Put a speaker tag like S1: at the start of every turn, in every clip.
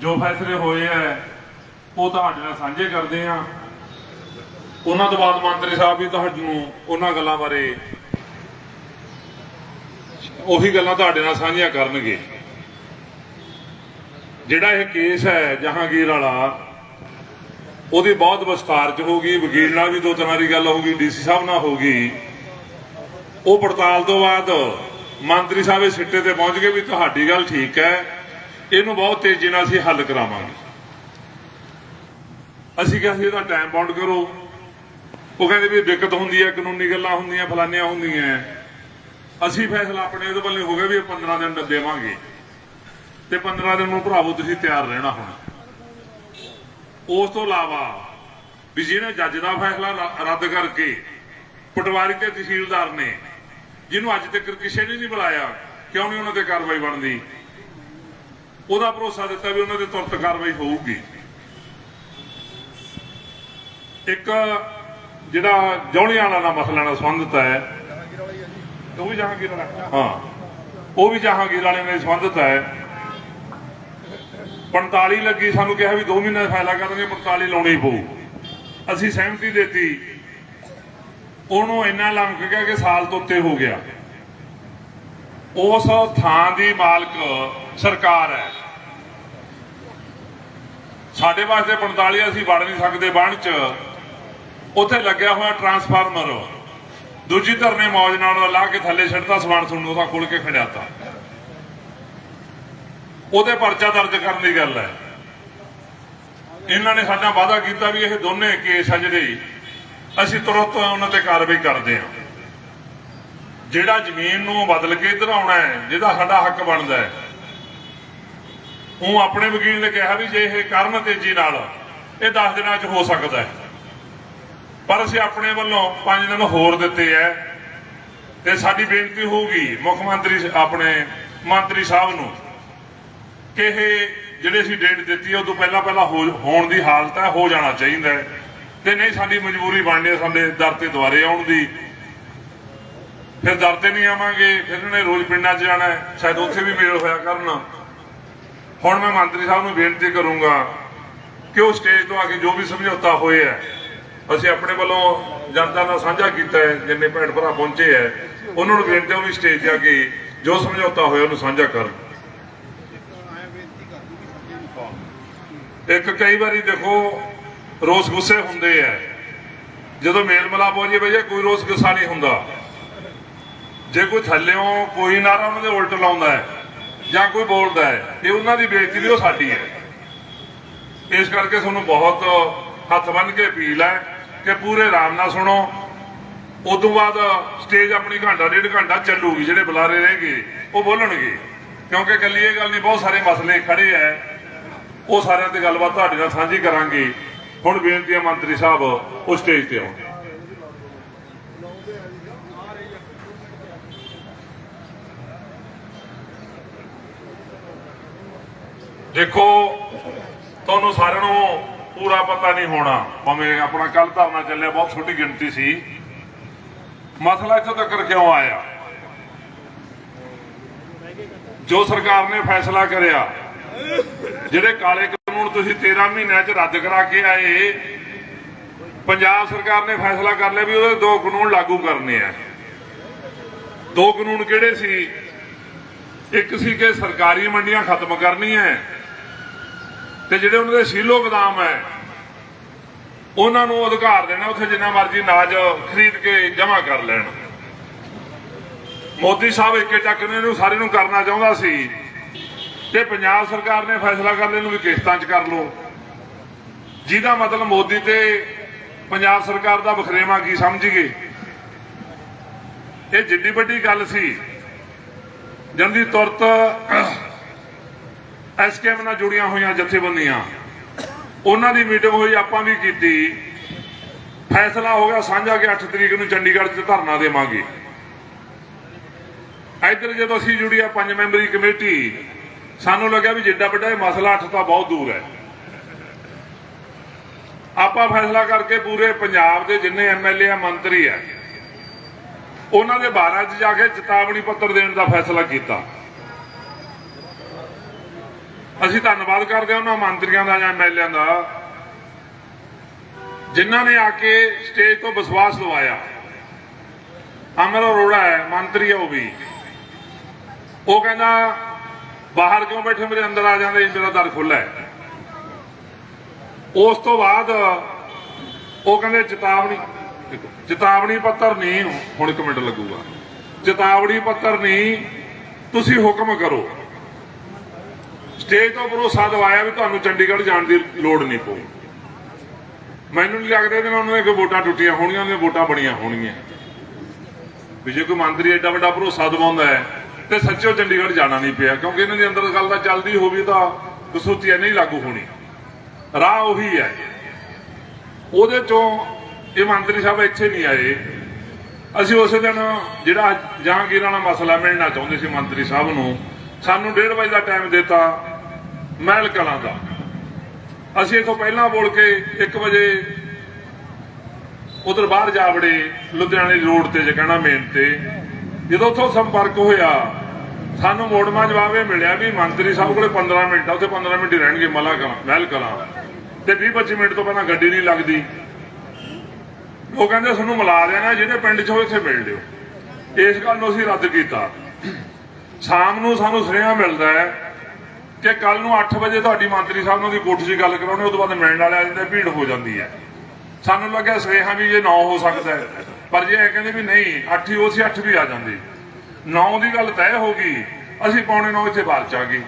S1: ਜੋ ਫੈਸਲੇ ਹੋਏ ਆ ਉਹ ਤੁਹਾਡੇ ਨਾਲ ਸਾਂਝੇ ਕਰਦੇ ਆ ਉਹਨਾਂ ਤੋਂ ਬਾਅਦ ਮੰਤਰੀ ਸਾਹਿਬ ਵੀ ਤੁਹਾਨੂੰ ਉਹਨਾਂ ਗੱਲਾਂ ਬਾਰੇ ਉਹੀ ਗੱਲਾਂ ਤੁਹਾਡੇ ਨਾਲ ਸਾਂਝੀਆਂ ਕਰਨਗੇ। ਜਿਹੜਾ ਇਹ ਕੇਸ ਹੈ ਜਹਾਂਗੀਰ ਵਾਲਾ, ਉਹਦੀ ਬਹੁਤ ਵਿਸਤਾਰ ਚ ਹੋਗੀ ਵਕੀਲ ਨਾਲ ਵੀ ਦੋ ਤਰ੍ਹਾਂ ਦੀ ਗੱਲ ਹੋਗੀ ਡੀਸੀ ਸਾਹਿਬ ਨਾਲ ਹੋਗੀ ਉਹ ਪੜਤਾਲ ਤੋਂ ਬਾਅਦ ਮੰਤਰੀ ਸਾਹਿਬ ਇਹ ਸਿੱਟੇ ਤੇ ਪਹੁੰਚ ਗਏ ਵੀ ਤੁਹਾਡੀ ਗੱਲ ਠੀਕ ਹੈ। ਇਹਨੂੰ ਬਹੁਤ ਤੇਜ਼ੀ ਨਾਲ ਅਸੀਂ ਹੱਲ ਕਰਾਵਾਂਗੇ। ਅਸੀਂ ਕਿਹਾ ਸੀ ਇਹਦਾ ਟਾਈਮ ਬਾਉਂਡ ਕਰੋ। ਉਹ ਕਹਿੰਦੇ ਵੀ ਦਿੱਕਤ ਹੁੰਦੀ ਹੈ, ਕਾਨੂੰਨੀ ਗੱਲਾਂ ਹੁੰਦੀਆਂ ਫਲਾਨੀਆਂ ਹੁੰਦੀਆਂ। ਅਸੀਂ ਫੈਸਲਾ ਆਪਣੇ ਇਹਦੇ ਵੱਲੇ ਹੋ ਗਿਆ ਵੀ ਇਹ 15 ਦਿਨ ਦੇਵਾਂਗੇ। ਤੇ 15 ਦਿਨ ਨੂੰ ਭਰਾਵੋ ਤੁਸੀਂ ਤਿਆਰ ਰਹਿਣਾ ਹੁਣ। ਉਸ ਤੋਂ ਇਲਾਵਾ ਵੀ ਜਿਹਨੇ ਜੱਜ ਦਾ ਫੈਸਲਾ ਰੱਦ ਕਰਕੇ ਪਟਵਾਰੀ ਤੇ ਤਹਿਸੀਲਦਾਰ ਨੇ, ਜਿਹਨੂੰ ਅੱਜ ਤੱਕ ਕਿਸੇ ਨੇ ਨਹੀਂ ਬੁਲਾਇਆ, ਕਿਉਂ ਨਹੀਂ ਉਹਨਾਂ ਤੇ ਕਾਰਵਾਈ ਬਣਦੀ? ਉਹਦਾ ਭਰੋਸਾ ਦਿੱਤਾ ਵੀ ਉਹਨਾਂ ਤੇ ਤੁਰਤ ਕਾਰਵਾਈ ਹੋਊਗੀ। ਇੱਕ ਜਿਹੜਾ ਜੌਲੀਆਂ ਵਾਲਾ ਮਸਲਾ ਨਾਲ ਸੰਬੰਧਿਤ ਹੈ, ਉਹ ਵੀ ਜਹਾਂਗੀਰ ਵਾਲਾ। ਹਾਂ, ਉਹ ਵੀ ਜਹਾਂਗੀਰ ਵਾਲੇ ਨਾਲ ਸੰਬੰਧਿਤ ਹੈ। 45 ਲੱਗੀ, ਸਾਨੂੰ ਕਿਹਾ ਵੀ 2 ਮਹੀਨੇ ਦਾ ਫਾਇਦਾ ਕਰਾਂਗੇ 45 ਲਾਉਣੀ ਪਊ। ਅਸੀਂ ਸਹਿਮਤੀ ਦਿੱਤੀ। ਉਹਨੂੰ ਇੰਨਾ ਲੰਘ ਗਿਆ ਕਿ ਸਾਲ ਤੋਂ ਉੱਤੇ ਹੋ ਗਿਆ। ਉਸ ਥਾਂ ਦੀ ਮਾਲਕ ਸਰਕਾਰ ਹੈ। ਸਾਡੇ ਵਾਸਤੇ 45 ਅਸੀਂ ਵੜ ਨਹੀਂ ਸਕਦੇ ਬਣ ਚ। ਉੱਥੇ ਲੱਗਿਆ ਹੋਇਆ ਟਰਾਂਸਫਾਰਮਰ। ਦੂਜੀ ਧਰ ਨੇ ਮੌਜ ਨਾਲ ਲਾ ਕੇ ਥੱਲੇ ਛੱਡਤਾ, ਸਮਾਨ ਸੁਣ ਉਹਦਾ ਖੋਲ ਕੇ ਖੜਿਆਤਾ। ਉਹਦੇ ਪਰਚਾ ਦਰਜ ਕਰਨ ਦੀ ਗੱਲ ਹੈ। ਇਹਨਾਂ ਨੇ ਸਾਡਾ ਵਾਅਦਾ ਕੀਤਾ ਵੀ ਇਹ ਦੋਨੇ ਕੇਸ ਆ ਜਿਹੜੇ, ਅਸੀਂ ਤੁਰੰਤ ਉਹਨਾਂ ਤੇ ਕਾਰਵਾਈ ਕਰਦੇ ਹਾਂ। ਜਿਹੜਾ ਜ਼ਮੀਨ ਨੂੰ ਬਦਲ ਕੇ ਇਧਰ ਆਉਣਾ ਹੈ, ਜਿਹਦਾ ਸਾਡਾ ਹੱਕ ਬਣਦਾ ਹੈ। ਉਹ ਆਪਣੇ ਵਕੀਲ ਨੇ ਕਿਹਾ ਵੀ ਜੇ ਇਹ ਕਰਨ ਤੇਜ਼ੀ ਨਾਲ, ਇਹ 10 ਦਿਨਾਂ 'ਚ ਹੋ ਸਕਦਾ ਹੈ। ਪਰ ਅਸੀਂ ਆਪਣੇ ਵੱਲੋਂ 5 ਦਿਨ ਹੋਰ ਦਿੱਤੇ ਐ ਤੇ ਸਾਡੀ ਬੇਨਤੀ ਹੋਊਗੀ ਮੁੱਖ ਮੰਤਰੀ ਆਪਣੇ ਮੰਤਰੀ ਸਾਹਿਬ ਨੂੰ ਕਿ ਇਹ ਜਿਹੜੇ ਅਸੀਂ ਡੇਟ ਦਿੱਤੀ ਹੈ ਉਦੋਂ ਪਹਿਲਾਂ ਪਹਿਲਾਂ ਹੋਣ ਦੀ ਹਾਲਤ ਹੈ, ਹੋ ਜਾਣਾ ਚਾਹੀਦਾ ਹੈ। ਤੇ ਨਹੀਂ ਸਾਡੀ ਮਜਬੂਰੀ ਬਣਨੀ ਹੈ ਸਾਡੇ ਦਰ ਤੇ ਦੁਆਰੇ ਆਉਣ ਦੀ। ਫਿਰ ਦਰ ਤੇ ਨਹੀਂ ਆਵਾਂਗੇ, ਫਿਰ ਨੇ ਰੋਜ਼ ਪਿੰਡਾਂ 'ਚ ਜਾਣਾ ਹੈ, ਸ਼ਾਇਦ ਉੱਥੇ ਵੀ ਮੇਲ ਹੋਇਆ ਕਰਨ। ਹੁਣ ਮੈਂ ਮੰਤਰੀ ਸਾਹਿਬ ਨੂੰ ਬੇਨਤੀ ਕਰੂੰਗਾ ਕਿ ਉਹ ਸਟੇਜ ਤੋਂ ਆ ਕੇ ਜੋ ਵੀ ਸਮਝੌਤਾ ਹੋਇਆ ਹੈ, ਅਸੀਂ ਆਪਣੇ ਵੱਲੋਂ ਜਨਤਾ ਨਾਲ ਸਾਂਝਾ ਕੀਤਾ ਹੈ, ਜਿੰਨੇ ਭੈਣ ਭਰਾ ਪਹੁੰਚੇ ਹੈ, ਉਹਨਾਂ ਨੂੰ ਬੇਨਤੀ ਉਹ ਵੀ ਸਟੇਜ ਤੇ ਆ ਕੇ ਜੋ ਸਮਝੌਤਾ ਹੋਇਆ ਉਹਨੂੰ ਸਾਂਝਾ ਕਰਨ। ਇੱਕ ਕਈ ਵਾਰੀ ਦੇਖੋ, ਰੋਸ ਗੁੱਸੇ ਹੁੰਦੇ ਆ ਜਦੋਂ ਮੇਲ ਮਲਾਪ ਹੋ ਜੇ ਬਈ ਕੋਈ ਰੋਸ ਗੁੱਸਾ ਨਹੀਂ ਹੁੰਦਾ। ਜੇ ਕੋਈ ਥੱਲਿਓਂ ਕੋਈ ਨਾਰਾ ਉਹਨਾਂ ਦੇ ਉਲਟ ਲਾਉਂਦਾ ਹੈ ਜਾਂ ਕੋਈ ਬੋਲਦਾ ਹੈ, ਇਹ ਉਹਨਾਂ ਦੀ ਬੇਇੱਜ਼ਤੀ ਵੀ ਉਹ ਸਾਡੀ ਹੈ। ਇਸ ਕਰਕੇ ਤੁਹਾਨੂੰ ਬਹੁਤ ਹੱਥ ਬੰਨ ਕੇ ਅਪੀਲ ਹੈ ਕਿ ਪੂਰੇ ਆਰਾਮ ਨਾਲ ਸੁਣੋ। ਉਦੋਂ ਬਾਅਦ ਸਟੇਜ ਆਪਣੀ ਘੰਟਾ, ਡੇਢ ਘੰਟਾ ਚੱਲੂਗੀ, ਜਿਹੜੇ ਬੁਲਾਰੇ ਰਹਿਗੇ ਉਹ ਬੋਲਣਗੇ। ਕਿਉਂਕਿ ਇਕੱਲੀ ਇਹ ਗੱਲ ਨਹੀਂ, ਬਹੁਤ ਸਾਰੇ ਮਸਲੇ ਖੜੇ ਐ ਉਹ ਸਾਰਿਆਂ ਤੇ ਗੱਲਬਾਤ ਤੁਹਾਡੇ ਨਾਲ ਸਾਂਝੀ ਕਰਾਂਗੇ। ਹੁਣ ਬੇਨਤੀ ਹੈ ਮੰਤਰੀ ਸਾਹਿਬ, ਉਹ ਸਟੇਜ ਤੇ ਆਉਣ। ਦੇਖੋ, ਤੁਹਾਨੂੰ ਸਾਰਿਆਂ ਨੂੰ ਪੂਰਾ ਪਤਾ ਨਹੀਂ ਹੋਣਾ। ਭਾਵੇਂ ਆਪਣਾ ਕੱਲ ਧਰਨਾ ਚੱਲਿਆ, ਬਹੁਤ ਛੋਟੀ ਗਿਣਤੀ ਸੀ। ਮਸਲਾ ਇੱਥੋਂ ਤੱਕ ਕਿਉਂ ਆਇਆ? ਜੋ ਸਰਕਾਰ ਨੇ ਫੈਸਲਾ ਕਰਿਆ, ਜਿਹੜੇ ਕਾਲੇ ਕਾਨੂੰਨ ਤੁਸੀਂ 13 ਮਹੀਨਿਆਂ 'ਚ ਰੱਦ ਕਰਾ ਕੇ ਆਏ, ਪੰਜਾਬ ਸਰਕਾਰ ਨੇ ਫੈਸਲਾ ਕਰ ਲਿਆ ਵੀ ਉਹਦੇ ਦੋ ਕਾਨੂੰਨ ਲਾਗੂ ਕਰਨੇ ਆ। ਦੋ ਕਾਨੂੰਨ ਕਿਹੜੇ ਸੀ? ਇੱਕ ਸੀ ਕਿ ਸਰਕਾਰੀ ਮੰਡੀਆਂ ਖਤਮ ਕਰਨੀਆਂ ਤੇ ਜਿਹੜੇ ਉਹਨਾਂ ਦੇ ਸੀਲੋ ਗੋਦਾਮ ਹੈ, ਉਹਨਾਂ ਨੂੰ ਅਧਿਕਾਰ ਦੇਣਾ, ਉੱਥੇ ਜਿੰਨਾ ਮਰਜ਼ੀ ਅਨਾਜ ਖਰੀਦ ਕੇ ਜਮ੍ਹਾਂ ਕਰ ਲੈਣ। ਮੋਦੀ ਸਾਹਿਬ ਇੱਕੇ ਚੱਕ ਨੇ ਇਹਨੂੰ ਸਾਰੇ ਨੂੰ ਕਰਨਾ ਚਾਹੁੰਦਾ ਸੀ। ਤੇ ਪੰਜਾਬ ਸਰਕਾਰ ਨੇ ਫੈਸਲਾ ਕਰ ਲਿਆ, ਇਹਨੂੰ ਵੀ ਕਿਸ਼ਤਾਂ 'ਚ ਕਰ ਲਓ। ਜਿਹਦਾ ਮਤਲਬ ਮੋਦੀ ਤੇ ਪੰਜਾਬ ਸਰਕਾਰ ਦਾ ਬਖਰੇਵਾ ਕੀ, ਸਮਝ ਗਏ? ਇਹ ਜਿੱਡੀ ਵੱਡੀ ਗੱਲ ਸੀ। ਜੰਦੀ ਤੁਰਤ ਐਸਕੇਐਮ ਨਾਲ ਜੁੜੀਆਂ ਹੋਈਆਂ ਜਥੇਬੰਦੀਆਂ, ਉਹਨਾਂ ਦੀ ਮੀਟਿੰਗ ਹੋਈ, ਆਪਾਂ ਵੀ ਕੀਤੀ। ਫੈਸਲਾ ਹੋ ਗਿਆ ਸਾਂਝਾ ਕਿ 8 ਤਰੀਕ ਨੂੰ ਚੰਡੀਗੜ੍ਹ 'ਚ ਧਰਨਾ ਦੇਵਾਂਗੇ। ਇੱਧਰ ਜਦੋਂ ਅਸੀਂ ਜੁੜੀ ਆ ਪੰਜ ਮੈਂਬਰੀ ਕਮੇਟੀ, ਸਾਨੂੰ ਲੱਗਿਆ ਵੀ ਜਿੱਡਾ ਵੱਡਾ ਇਹ ਮਸਲਾ 8 ਤਾਂ ਬਹੁਤ ਦੂਰ ਹੈ। ਆਪਾਂ ਫੈਸਲਾ ਕਰਕੇ ਪੂਰੇ ਪੰਜਾਬ ਦੇ ਜਿੰਨੇ ਐਮਐਲਏ ਆ, ਮੰਤਰੀ ਆ, ਉਹਨਾਂ ਦੇ 12 ਚ ਜਾ ਕੇ ਚੇਤਾਵਨੀ ਪੱਤਰ ਦੇਣ ਦਾ ਫੈਸਲਾ ਕੀਤਾ। ਅਸੀਂ ਧੰਨਵਾਦ ਕਰਦੇ ਹਾਂ ਉਹਨਾਂ ਮੰਤਰੀਆਂ ਦਾ ਜਾਂ ਐਮਐਲਏਆਂ ਦਾ, ਜਿਨ੍ਹਾਂ ਨੇ ਆ ਕੇ ਸਟੇਜ ਤੋਂ ਵਿਸ਼ਵਾਸ ਲਵਾਇਆ ਅਮਰ ਅਰੋੜਾ ਹੈ, ਮੰਤਰੀ ਹੈ ਉਹ ਵੀ। ਉਹ ਕਹਿੰਦਾ, ਬਾਹਰ ਕਿਉਂ ਬੈਠੇ ਮੇਰੇ ਅੰਦਰ ਆ ਜਾਂਦੇ ਮੇਰਾ ਦਰ ਖੁੱਲਾ ਹੈ। ਉਸ ਤੋਂ ਬਾਅਦ ਉਹ ਕਹਿੰਦੇ, ਚੇਤਾਵਨੀ ਚੇਤਾਵਨੀ ਪੱਤਰ ਨਹੀਂ, ਹੁਣ ਇੱਕ ਮਿੰਟ ਲੱਗੂਗਾ। ਚੇਤਾਵਨੀ ਪੱਤਰ ਨਹੀਂ, ਤੁਸੀਂ ਹੁਕਮ ਕਰੋ। ਸਟੇਜ ਤੋਂ ਭਰੋਸਾ ਦਵਾਇਆ ਵੀ ਤੁਹਾਨੂੰ ਚੰਡੀਗੜ੍ਹ ਜਾਣ ਦੀ ਲੋੜ ਨਹੀਂ ਪਊ। ਮੈਨੂੰ ਨਹੀਂ ਲੱਗਦਾ ਕਿ ਉਹਨਾਂ ਦੇ ਵੋਟਾਂ ਟੁੱਟੀਆਂ ਹੋਣੀਆਂ ਉਹਦੀਆਂ ਵੋਟਾਂ ਬਣੀਆਂ ਹੋਣਗੀਆਂ। ਵੀ ਜੇ ਕੋਈ ਮੰਤਰੀ ਐਡਾ ਵੱਡਾ ਭਰੋਸਾ ਦਿਵਾਉਂਦਾ ਹੈ, ਤੇ ਸੱਚੋ ਚੰਡੀਗੜ੍ਹ ਜਾਣਾ ਨਹੀਂ ਪਿਆ, ਕਿਉਂਕਿ ਇਹਨਾਂ ਦੇ ਅੰਦਰ ਗੱਲ ਤਾਂ ਚੱਲਦੀ ਹੋਵੇ ਤਾਂ ਕਸੂਤੀ ਨਹੀਂ ਲਾਗੂ ਹੋਣੀ। ਰਾਹ ਉਹੀ ਹੈ। ਉਹਦੇ ਚੋਂ ਇਹ ਮੰਤਰੀ ਸਾਹਿਬ ਇੱਥੇ ਨਹੀਂ ਆਏ। ਅਸੀਂ ਉਸੇ ਦਿਨ ਜਿਹੜਾ ਜਹਾਂਗੀਰ ਵਾਲਾ ਮਸਲਾ ਮਿਲਣਾ ਚਾਹੁੰਦੇ ਸੀ ਮੰਤਰੀ ਸਾਹਿਬ ਨੂੰ ਸਾਨੂੰ 1:30 ਵਜੇ ਦਾ ਟਾਈਮ ਦਿੱਤਾ ਮਹਿਲ ਕਲਾਂ ਦਾ। ਅਸੀਂ ਇਥੋਂ ਪਹਿਲਾਂ ਬੋਲ ਕੇ 1 ਵਜੇ ਉਧਰ ਬਾਹਰ ਜਾ ਵੜੇ ਲੁਧਿਆਣੇ ਰੋਡ ਤੇ ਜੇ ਕਹਿਣਾ ਮੇਨ ਤੇ। ਜਦੋਂ ਉੱਥੋਂ ਸੰਪਰਕ ਹੋਇਆ, ਸਾਨੂੰ ਮੋੜਮਾ ਜਵਾਬ ਇਹ ਮਿਲਿਆ ਵੀ ਮੰਤਰੀ ਸਾਹਿਬ ਕੋਲੇ 15 ਮਿੰਟ ਆ, ਉੱਥੇ 15 ਮਿੰਟ ਹੀ ਰਹਿਣਗੇ ਮਲਾ ਕਲਾਂ, ਮਹਿਲ ਕਲਾਂ। ਤੇ 20 25 ਮਿੰਟ ਤੋਂ ਪਹਿਲਾਂ ਗੱਡੀ ਨਹੀਂ ਲੱਗਦੀ। ਉਹ ਕਹਿੰਦੇ ਸਾਨੂੰ ਮਿਲਾ ਦੇਣਾ, ਜਿਹੜੇ ਪਿੰਡ 'ਚ ਹੋ ਇੱਥੇ ਮਿਲ ਲਿਓ। ਇਸ ਗੱਲ ਨੂੰ ਅਸੀਂ ਰੱਦ ਕੀਤਾ। ਸ਼ਾਮ ਨੂੰ ਸਾਨੂੰ ਸੁਨੇਹਾ ਮਿਲਦਾ ਹੈ ਕਿ ਕੱਲ ਨੂੰ 8 ਵਜੇ ਤੁਹਾਡੀ ਮੰਤਰੀ ਸਾਹਿਬ ਨਾਲ ਦੀ ਕੋਠੀ 'ਚ ਗੱਲ ਕਰਾਉਣੀ ਉਸ ਤੋਂ ਬਾਅਦ ਮਿਲਣ ਵਾਲੇ ਆ ਜਾਂਦੇ, ਭੀੜ ਹੋ ਜਾਂਦੀ ਹੈ। ਸਾਨੂੰ ਲੱਗਿਆ ਸੁਨੇਹਾ ਵੀ ਇਹ 9 ਹੋ ਸਕਦਾ ਹੈ, ਪਰ ਜੇ ਇਹ ਕਹਿੰਦੇ ਵੀ ਨਹੀਂ 8 ਹੀ ਉਹ ਸੀ 8 ਵੀ ਆ ਜਾਂਦੀ। 9 ਦੀ ਗੱਲ ਤੈਅ ਹੋ ਗਈ, ਅਸੀਂ ਪੌਣੇ 9 ਇੱਥੇ ਬਾਹਰ ਚ ਆ ਗਏ।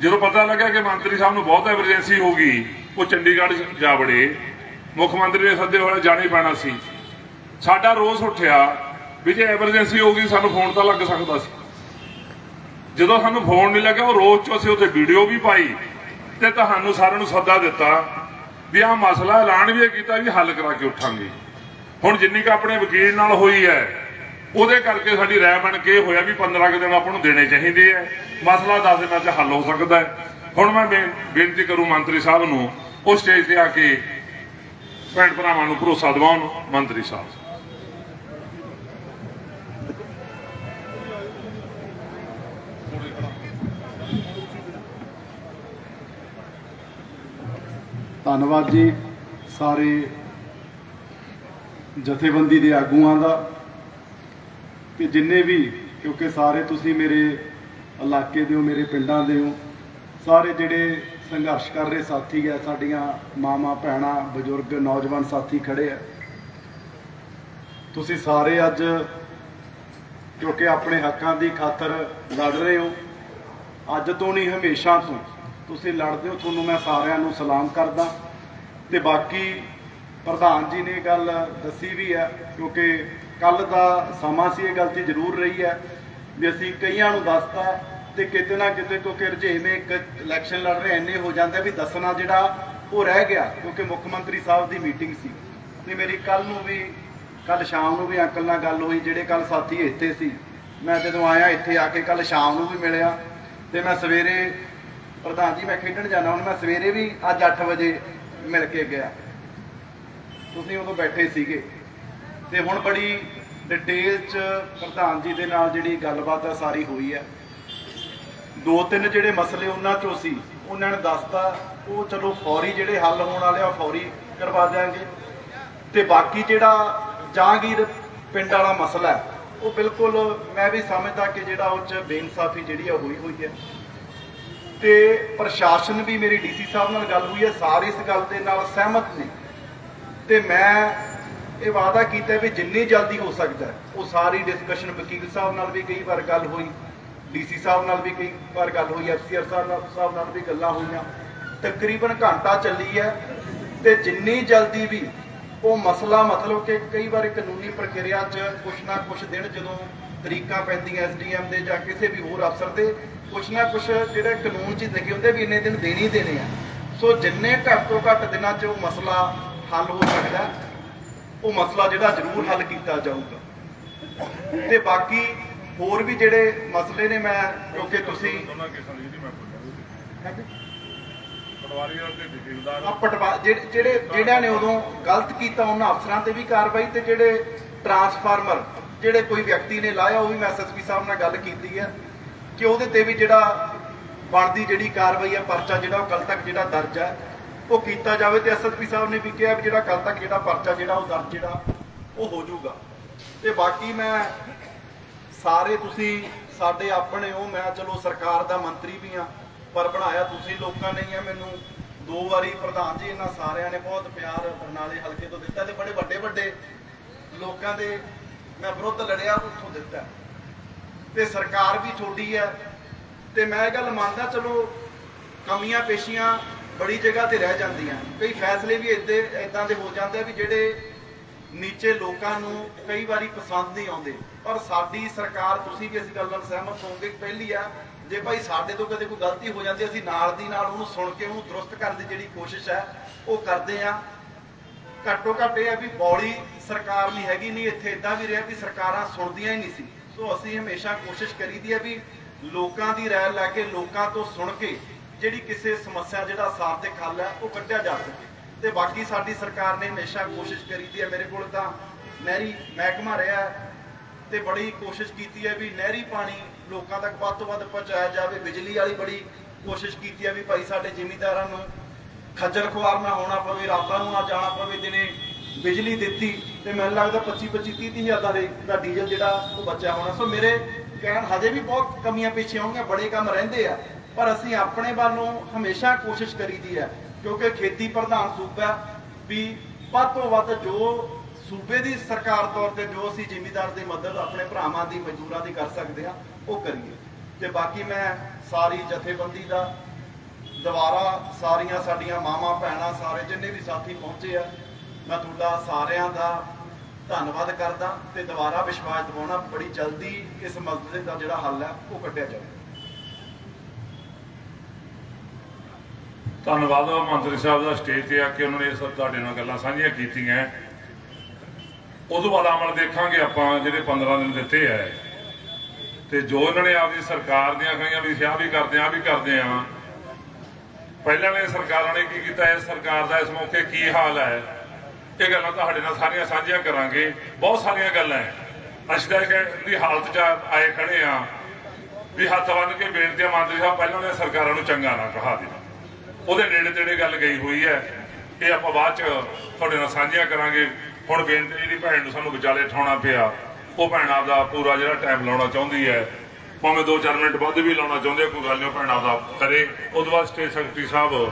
S1: ਜਦੋਂ ਪਤਾ ਲੱਗਾ ਕਿ ਮੰਤਰੀ ਸਾਹਿਬ ਨੂੰ ਬਹੁਤ ਐਮਰਜੈਂਸੀ ਹੋ ਗਈ, ਉਹ ਚੰਡੀਗੜ੍ਹ ਜਾ ਵੜੇ। ਮੁੱਖ ਮੰਤਰੀ ਦੇ ਸੱਦੇ ਵਾਲੇ ਜਾਣਾ ਹੀ ਪੈਣਾ ਸੀ। ਸਾਡਾ ਰੋਸ ਉੱਠਿਆ ਵੀ ਜੇ ਐਮਰਜੈਂਸੀ ਹੋ ਗਈ, ਸਾਨੂੰ ਫੋਨ ਤਾਂ ਲੱਗ ਸਕਦਾ ਸੀ। ਜਦੋਂ ਸਾਨੂੰ ਫੋਨ ਨਹੀਂ ਲੱਗਿਆ, ਉਹ ਰੋਜ਼ ਚ ਅਸੀਂ ਉੱਥੇ ਵੀਡੀਓ ਵੀ ਪਾਈ ਤੇ ਤੁਹਾਨੂੰ ਸਾਰਿਆਂ ਨੂੰ ਸੱਦਾ ਦਿੱਤਾ ਵੀ ਆਹ ਮਸਲਾ ਐਲਾਨ ਵੀ ਇਹ ਕੀਤਾ ਵੀ ਹੱਲ ਕਰਾ ਕੇ ਉੱਠਾਂਗੇ। ਹੁਣ ਜਿੰਨੀ ਕ ਆਪਣੇ ਵਕੀਲ ਨਾਲ ਹੋਈ ਹੈ, ਉਹਦੇ ਕਰਕੇ ਸਾਡੀ ਰਾਇ ਬਣ ਕੇ ਇਹ ਹੋਇਆ ਵੀ 15 ਕੁ ਦਿਨ ਆਪਾਂ ਨੂੰ ਦੇਣੇ ਚਾਹੀਦੇ ਆ। ਮਸਲਾ 10 ਦਿਨਾਂ 'ਚ ਹੱਲ ਹੋ ਸਕਦਾ ਹੈ। ਹੁਣ ਮੈਂ ਬੇ- ਬੇਨਤੀ ਕਰੂੰ ਮੰਤਰੀ ਸਾਹਿਬ ਨੂੰ, ਉਹ ਸਟੇਜ ਤੇ ਆ ਕੇ ਭੈਣ ਭਰਾਵਾਂ ਨੂੰ ਭਰੋਸਾ ਦਿਵਾਉਣ, ਮੰਤਰੀ ਸਾਹਿਬ।
S2: ਧੰਨਵਾਦ ਜੀ ਸਾਰੇ ਜਥੇਬੰਦੀ ਦੇ ਆਗੂਆਂ ਦਾ ਤੇ ਜਿੰਨੇ ਵੀ, ਕਿਉਂਕਿ ਸਾਰੇ ਤੁਸੀਂ ਮੇਰੇ ਇਲਾਕੇ ਦੇ ਹੋ, ਮੇਰੇ ਪਿੰਡਾਂ ਦੇ ਹੋ, ਸਾਰੇ ਜਿਹੜੇ ਸੰਘਰਸ਼ ਕਰ ਰਹੇ ਸਾਥੀ ਆ ਸਾਡੀਆਂ ਮਾਵਾਂ, ਭੈਣਾਂ, ਬਜ਼ੁਰਗ, ਨੌਜਵਾਨ ਸਾਥੀ ਖੜੇ ਆ। ਤੁਸੀਂ ਸਾਰੇ ਅੱਜ, ਕਿਉਂਕਿ ਆਪਣੇ ਹੱਕਾਂ ਦੀ ਖਾਤਰ ਲੜ ਰਹੇ ਹੋ, ਅੱਜ ਤੋਂ ਨਹੀਂ, ਹਮੇਸ਼ਾ ਤੋਂ। ਤੁਸੀਂ ਲੜਦੇ ਹੋ, ਤੁਹਾਨੂੰ ਮੈਂ ਸਾਰਿਆਂ ਨੂੰ ਸਲਾਮ ਕਰਦਾ। ਤੇ ਬਾਕੀ ਪ੍ਰਧਾਨ ਜੀ ਨੇ ਗੱਲ ਦੱਸੀ ਵੀ ਹੈ, ਕਿਉਂਕਿ ਕੱਲ ਦਾ ਸਮਾਂ ਸੀ, ਇਹ ਗੱਲ ਗਲਤੀ ਜ਼ਰੂਰ ਰਹੀ ਹੈ ਵੀ ਅਸੀਂ ਕਈਆਂ ਨੂੰ ਦੱਸਤਾ ਤੇ ਕਿਤੇ ਨਾ ਕਿਤੇ ਕਿਉਂਕਿ ਰੁਝੇਵੇਂ ਇੱਕ ਇਲੈਕਸ਼ਨ ਲੜ ਰਹੇ, ਇੰਨੇ ਹੋ ਜਾਂਦੇ ਵੀ ਦੱਸਣਾ ਜਿਹੜਾ ਉਹ ਰਹਿ ਗਿਆ, ਕਿਉਂਕਿ ਮੁੱਖ ਮੰਤਰੀ ਸਾਹਿਬ ਦੀ ਮੀਟਿੰਗ ਸੀ। ਤੇ ਮੇਰੀ ਕੱਲ ਨੂੰ ਵੀ ਕੱਲ ਸ਼ਾਮ ਨੂੰ ਵੀ ਅੰਕਲ ਨਾਲ ਗੱਲ ਹੋਈ, ਜਿਹੜੇ ਕੱਲ ਸਾਥੀ ਇੱਥੇ ਸੀ। ਮੈਂ ਜਦੋਂ ਆਇਆ, ਇੱਥੇ ਆ ਕੇ ਕੱਲ ਸ਼ਾਮ ਨੂੰ ਵੀ ਮਿਲਿਆ। ਤੇ ਮੈਂ ਸਵੇਰੇ ਪ੍ਰਧਾਨ ਜੀ, ਮੈਂ ਖੇਡਣ ਜਾਣਾ, ਹੁਣ ਮੈਂ ਸਵੇਰੇ ਵੀ ਅੱਜ 8 ਵਜੇ ਮਿਲ ਕੇ ਗਿਆ। ਤੁਸੀਂ ਉਦੋਂ ਬੈਠੇ ਸੀਗੇ। ਤੇ ਹੁਣ ਬੜੀ ਡਿਟੇਲ ਚ ਪ੍ਰਧਾਨ ਜੀ ਦੇ ਨਾਲ ਜਿਹੜੀ ਗੱਲਬਾਤ ਆ ਸਾਰੀ ਹੋਈ ਹੈ। ਦੋ ਤਿੰਨ ਜਿਹੜੇ ਮਸਲੇ ਉਹਨਾਂ ਚੋਂ ਸੀ, ਉਹਨਾਂ ਨੇ ਦੱਸਤਾ, ਉਹ ਚਲੋ ਫੌਰੀ ਜਿਹੜੇ ਹੱਲ ਹੋਣ ਵਾਲੇ ਆ ਫੌਰੀ ਕਰਵਾ ਦਿਆਂਗੇ। ਤੇ ਬਾਕੀ ਜਿਹੜਾ ਜਹਾਂਗੀਰ ਪਿੰਡ ਵਾਲਾ ਮਸਲਾ ਉਹ ਬਿਲਕੁਲ ਮੈਂ ਵੀ ਸਮਝਦਾ ਕਿ ਜਿਹੜਾ ਉਹ ਚ ਬੇਇਨਸਾਫੀ ਜਿਹੜੀ ਆ ਹੋਈ ਹੋਈ ਹੈ। ਤੇ ਪ੍ਰਸ਼ਾਸਨ ਵੀ ਮੇਰੀ ਡੀਸੀ ਸਾਹਿਬ ਨਾਲ ਗੱਲ ਹੋਈ ਹੈ, ਸਾਰੇ ਇਸ ਗੱਲ ਦੇ ਨਾਲ ਸਹਿਮਤ ਨੇ। ਤੇ ਮੈਂ ਇਹ ਵਾਅਦਾ ਕੀਤਾ ਵੀ ਜਿੰਨੀ ਜਲਦੀ ਹੋ ਸਕਦਾ ਉਹ ਸਾਰੀ ਡਿਸਕਸ਼ਨ ਵਕੀਲ ਸਾਹਿਬ ਨਾਲ ਵੀ ਕਈ ਵਾਰ ਗੱਲ ਹੋਈ, ਡੀਸੀ ਸਾਹਿਬ ਨਾਲ ਵੀ ਕਈ ਵਾਰ ਗੱਲ ਹੋਈ, ਐਫਸੀਆਰ ਸਾਹਿਬ ਨਾਲ ਸਾਹਿਬ ਨਾਲ ਵੀ ਗੱਲਾਂ ਹੋਈਆਂ। ਤਕਰੀਬਨ ਘੰਟਾ ਚੱਲੀ ਹੈ ਤੇ ਜਿੰਨੀ ਜਲਦੀ ਵੀ ਉਹ ਮਸਲਾ ਮਤਲਬ ਕਿ ਕਈ ਵਾਰ ਕਾਨੂੰਨੀ ਪ੍ਰਕਿਰਿਆ 'ਚ ਕੁਛ ਨਾ ਕੁਛ ਦਿਨ ਜਦੋਂ ਤਰੀਕਾਂ ਪੈਂਦੀਆਂ ਐਸਡੀਐਮ ਦੇ ਜਾਂ ਕਿਸੇ ਵੀ ਹੋਰ ਅਫਸਰ ਦੇ ਕੁਛ ਨਾ ਕੁਛ ਜਿਹੜੇ ਕਾਨੂੰਨ 'ਚ ਲਿਖੇ ਹੁੰਦੇ ਵੀ ਇੰਨੇ ਦਿਨ ਦੇਣੇ ਹੀ ਦੇਣੇ ਆ। ਸੋ ਜਿੰਨੇ ਘੱਟ ਤੋਂ ਘੱਟ ਦਿਨਾਂ 'ਚ ਉਹ ਮਸਲਾ ਹੱਲ ਹੋ ਸਕਦਾ ਉਹ ਮਸਲਾ ਜਿਹੜਾ ਜ਼ਰੂਰ ਹੱਲ ਕੀਤਾ ਜਾਊਗਾ। ਤੇ ਬਾਕੀ ਹੋਰ ਵੀ ਜਿਹੜੇ ਮਸਲੇ ਨੇ ਮੈਂ ਕਿਉਂਕਿ ਤੁਸੀਂ।
S1: ਜਿਹੜੀ
S2: ਆ ਪਟਵਾ ਜਿਹੜਿਆਂ ਨੇ ਉਦੋਂ ਗਲਤ ਕੀਤਾ ਉਹਨਾਂ ਅਫਸਰਾਂ ਤੇ ਵੀ ਕਾਰਵਾਈ ਤੇ ਜਿਹੜੇ ਟਰਾਂਸਫਾਰਮਰ ਜਿਹੜੇ ਕੋਈ ਵਿਅਕਤੀ ਨੇ ਲਾਇਆ ਉਹ ਵੀ ਮੈਂ ਐਸਐਸਪੀ ਸਾਹਿਬ ਨਾਲ ਗੱਲ ਕੀਤੀ ਹੈ ਕਿ ਉਹਦੇ ਤੇ ਵੀ ਜਿਹੜਾ ਬਣਦੀ ਜਿਹੜੀ ਕਾਰਵਾਈ ਹੈ, ਪਰਚਾ ਜਿਹੜਾ ਉਹ ਕੱਲ ਤੱਕ ਜਿਹੜਾ ਦਰਜ ਹੈ, ਉਹ ਕੀਤਾ ਜਾਵੇ ਤੇ ਐਸਐਸਪੀ ਸਾਹਿਬ ਨੇ ਵੀ ਕਿਹਾ ਵੀ ਜਿਹੜਾ ਕੱਲ ਤੱਕ ਜਿਹੜਾ ਪਰਚਾ ਜਿਹੜਾ ਉਹ ਦਰਜ ਜਿਹੜਾ ਉਹ ਹੋ ਜਾਊਗਾ। ਤੇ ਬਾਕੀ ਮੈਂ ਸਾਰੇ ਤੁਸੀਂ ਸਾਡੇ ਆਪਣੇ ਹੋ, ਮੈਂ ਚਲੋ ਸਰਕਾਰ ਦਾ ਮੰਤਰੀ ਵੀ ਆ ਪਰ ਬਣਾਇਆ ਤੁਸੀਂ ਲੋਕਾਂ ਨੇ ਹੀ ਆ ਮੈਨੂੰ। ਦੋ ਵਾਰੀ ਪ੍ਰਧਾਨ ਜੀ, ਇਹਨਾਂ ਸਾਰਿਆਂ ਨੇ ਬਹੁਤ ਪਿਆਰ ਬਰਨਾਲੇ ਹਲਕੇ ਤੋਂ ਦਿੱਤਾ ਤੇ ਬੜੇ ਵੱਡੇ ਵੱਡੇ ਲੋਕਾਂ ਦੇ ਮੈਂ ਵਿਰੁੱਧ ਲੜਿਆ, ਉੱਥੋਂ ਦਿੱਤਾ। ਤੇ ਸਰਕਾਰ ਵੀ ਤੁਹਾਡੀ ਹੈ। ਤੇ ਮੈਂ ਇਹ ਗੱਲ ਮੰਨਦਾ, ਚਲੋ, ਕਮੀਆਂ ਪੇਸ਼ੀਆਂ ਬੜੀ ਜਗ੍ਹਾ ਤੇ ਰਹਿ ਜਾਂਦੀਆਂ। ਕਈ ਫੈਸਲੇ ਵੀ ਇੱਦੇ, ਇਦਾਂ ਦੇ ਹੋ ਜਾਂਦੇ ਆ ਵੀ ਜਿਹੜੇ ਨੀਚੇ ਲੋਕਾਂ ਨੂੰ ਕਈ ਵਾਰੀ ਪਸੰਦ ਨਹੀਂ ਆਉਂਦੇ। ਪਰ ਸਾਡੀ ਸਰਕਾਰ, ਤੁਸੀਂ ਵੀ ਇਸ ਗੱਲ ਨਾਲ ਸਹਿਮਤ ਹੋਵੋਗੇ ਪਹਿਲੀ ਆ, ਜੇ ਭਾਈ ਸਾਡੇ ਤੋਂ ਕਦੇ ਕੋਈ ਗਲਤੀ ਹੋ ਜਾਂਦੀ, ਅਸੀਂ ਨਾਲ ਦੀ ਨਾਲ ਉਹਨੂੰ ਸੁਣ ਕੇ ਉਹਨੂੰ ਦਰੁਸਤ ਕਰਨ ਦੀ ਜਿਹੜੀ ਕੋਸ਼ਿਸ਼ ਹੈ, ਉਹ ਕਰਦੇ ਆ। ਘੱਟੋ ਘੱਟ ਇਹ ਹੈ ਵੀ ਬੌਲੀ ਸਰਕਾਰ ਨਹੀਂ ਹੈਗੀ, ਨਹੀਂ ਇੱਥੇ ਇਦਾਂ ਵੀ ਰਿਹਾ ਵੀ ਸਰਕਾਰਾਂ ਸੁਣਦੀਆਂ ਹੀ ਨਹੀਂ ਸੀ। ਸੋ ਅਸੀਂ ਹਮੇਸ਼ਾ ਕੋਸ਼ਿਸ਼ ਕਰੀਦੀ ਹੈ ਵੀ ਲੋਕਾਂ ਦੀ ਰਾਏ ਲੈ ਕੇ ਲੋਕਾਂ ਤੋਂ ਸੁਣ ਕੇ ਜਿਹੜੀ ਕਿਸੇ ਸਮੱਸਿਆ ਜਿਹੜਾ ਸਾਰਥਕ ਹੱਲ ਹੈ, ਉਹ ਕੱਢਿਆ ਜਾ ਸਕੇ। ਤੇ ਬਾਕੀ ਸਾਡੀ ਸਰਕਾਰ ਨੇ ਹਮੇਸ਼ਾ ਕੋਸ਼ਿਸ਼ ਕਰੀਦੀ ਹੈ, ਮੇਰੇ ਕੋਲ ਤਾਂ ਨਹਿਰੀ ਮਹਿਕਮਾ ਰਿਹਾ ਤੇ ਬੜੀ ਕੋਸ਼ਿਸ਼ ਕੀਤੀ ਹੈ ਵੀ ਨਹਿਰੀ ਪਾਣੀ ਲੋਕਾਂ ਤੱਕ ਵੱਧ ਤੋਂ ਵੱਧ ਪਹੁੰਚਾਇਆ ਜਾਵੇ। ਬਿਜਲੀ ਵਾਲੀ ਬੜੀ ਕੋਸ਼ਿਸ਼ ਕੀਤੀ ਹੈ ਵੀ ਭਾਈ ਸਾਡੇ ਜ਼ਿਮੀਂਦਾਰਾਂ ਨੂੰ ਖੱਜਲ ਖੁਆਰ ਨਾ ਹੋਣਾ ਪਵੇ, ਰਾਤਾਂ ਨੂੰ ਨਾ ਜਾਣਾ ਪਵੇ ਜਿਹਨੇ ਬਿਜਲੀ ਦਿੱਤੀ। ਤੇ ਮੈਨੂੰ ਲੱਗਦਾ 25 25 30 ਹਜ਼ਾਰ ਦਾ ਰੇ- ਦਾ ਡੀਜ਼ਲ ਜਿਹੜਾ ਉਹ ਬਚਿਆ ਹੋਣਾ। ਸੋ ਮੇਰੇ ਕਹਿਣ ਹਜੇ ਵੀ ਬਹੁਤ ਕਮੀਆਂ ਪਿੱਛੇ ਹੋਣਗੀਆਂ, ਬੜੇ ਕੰਮ ਰਹਿੰਦੇ ਆ। ਪਰ ਅਸੀਂ ਆਪਣੇ ਵੱਲੋਂ ਹਮੇਸ਼ਾ ਕੋਸ਼ਿਸ਼ ਕਰੀਦੀ ਹੈ ਕਿਉਂਕਿ ਖੇਤੀ ਪ੍ਰਧਾਨ ਸੂਬਾ ਵੀ ਵੱਧ ਤੋਂ ਵੱਧ ਜੋ ਸੂਬੇ ਦੀ ਸਰਕਾਰ ਤੌਰ ਤੇ ਜੋ ਅਸੀਂ ਜ਼ਿਮੀਦਾਰ ਦੀ ਮਦਦ ਆਪਣੇ ਭਰਾਵਾਂ ਦੀ, ਮਜ਼ਦੂਰਾਂ ਦੀ ਕਰ ਸਕਦੇ ਆ, ਉਹ ਕਰੀਏ। ਤੇ ਬਾਕੀ ਮੈਂ ਸਾਰੀ ਜਥੇਬੰਦੀ ਦਾ ਦੁਬਾਰਾ ਸਾਰੀਆਂ ਸਾਡੀਆਂ ਮਾਵਾਂ, ਭੈਣਾਂ, ਸਾਰੇ ਜਿੰਨੇ ਵੀ ਸਾਥੀ ਪਹੁੰਚੇ ਆ, ਮੈਂ ਤੁਹਾਡਾ ਸਾਰਿਆਂ ਦਾ ਧੰਨਵਾਦ ਕਰਦਾ ਤੇ ਦੁਬਾਰਾ ਵਿਸ਼ਵਾਸ ਦਿਵਾਉਣਾ ਬੜੀ ਜਲਦੀ ਇਸ ਮਸਲੇ ਦਾ ਜਿਹੜਾ ਹੱਲ ਹੈ, ਉਹ ਕੱਢਿਆ ਜਾਵੇ।
S1: ਧੰਨਵਾਦ ਮੰਤਰੀ ਸਾਹਿਬ ਦਾ ਸਟੇਜ ਤੇ ਆ ਕੇ ਉਹਨਾਂ ਨੇ ਇਹ ਸਭ ਤੁਹਾਡੇ ਨਾਲ ਗੱਲਾਂ ਸਾਂਝੀਆਂ ਕੀਤੀਆਂ। ਉਦੋਂ ਬਾਅਦ ਅਮਲ ਦੇਖਾਂਗੇ ਆਪਾਂ ਜਿਹੜੇ 15 ਦਿਨ ਦਿੱਤੇ ਆ। ਤੇ ਜੋ ਇਹਨਾਂ ਨੇ ਆਪਦੀ ਸਰਕਾਰ ਦੀਆਂ ਕਹੀਆਂ ਵੀ ਅਸੀਂ ਵੀ ਕਰਦੇ ਆ ਆਹ ਵੀ ਕਰਦੇ ਆ ਪਹਿਲਾਂ ਨੇ ਸਰਕਾਰਾਂ ਨੇ ਕੀ ਕੀਤਾ? ਇਸ ਸਰਕਾਰ ਦਾ ਇਸ ਮੌਕੇ ਕੀ ਹਾਲ ਹੈ? ਇਹ ਗੱਲਾਂ ਤੁਹਾਡੇ ਨਾਲ ਸਾਰੀਆਂ ਸਾਂਝੀਆਂ ਕਰਾਂਗੇ। ਬਹੁਤ ਸਾਰੀਆਂ ਗੱਲਾਂ ਹੈ ਅਸੀਂ ਤਾਂ ਦੀ ਹਾਲਤ 'ਚ ਆਏ ਖੜੇ ਆ ਵੀ ਹੱਥ ਬੰਨ ਕੇ ਬੇਨਤੀ ਮੰਤਰੀ ਸਾਹਿਬ, ਪਹਿਲਾਂ ਨੇ ਸਰਕਾਰਾਂ ਨੂੰ ਚੰਗਾ ਨਾ ਕਹਾ ਦੇ ਉਹਦੇ ਨੇੜੇ ਤੇੜੇ ਗੱਲ ਗਈ ਹੋਈ ਹੈ ਇਹ ਆਪਾਂ ਬਾਅਦ ਚ ਤੁਹਾਡੇ ਨਾਲ ਸਾਂਝੀਆਂ ਕਰਾਂਗੇ। ਹੁਣ ਬੇਨਤੀ ਜਿਹੜੀ ਭੈਣ ਨੂੰ ਸਾਨੂੰ ਵਿਚਾਲੇ ਠਾਉਣਾ ਪਿਆ, ਉਹ ਭੈਣ ਆਪਦਾ ਪੂਰਾ ਜਿਹੜਾ ਟਾਈਮ ਲਾਉਣਾ ਚਾਹੁੰਦੀ ਹੈ ਭਾਵੇਂ 2-4 ਮਿੰਟ ਵੱਧ ਵੀ ਲਾਉਣਾ ਚਾਹੁੰਦੇ ਕੋਈ ਗੱਲ ਨਹੀਂ ਉਹ ਭੈਣ ਆਪਦਾ ਕਰੇ। ਉਦੋਂ ਬਾਅਦ ਸਟੇਜ ਸੈਕਟਰੀ ਸਾਹਿਬ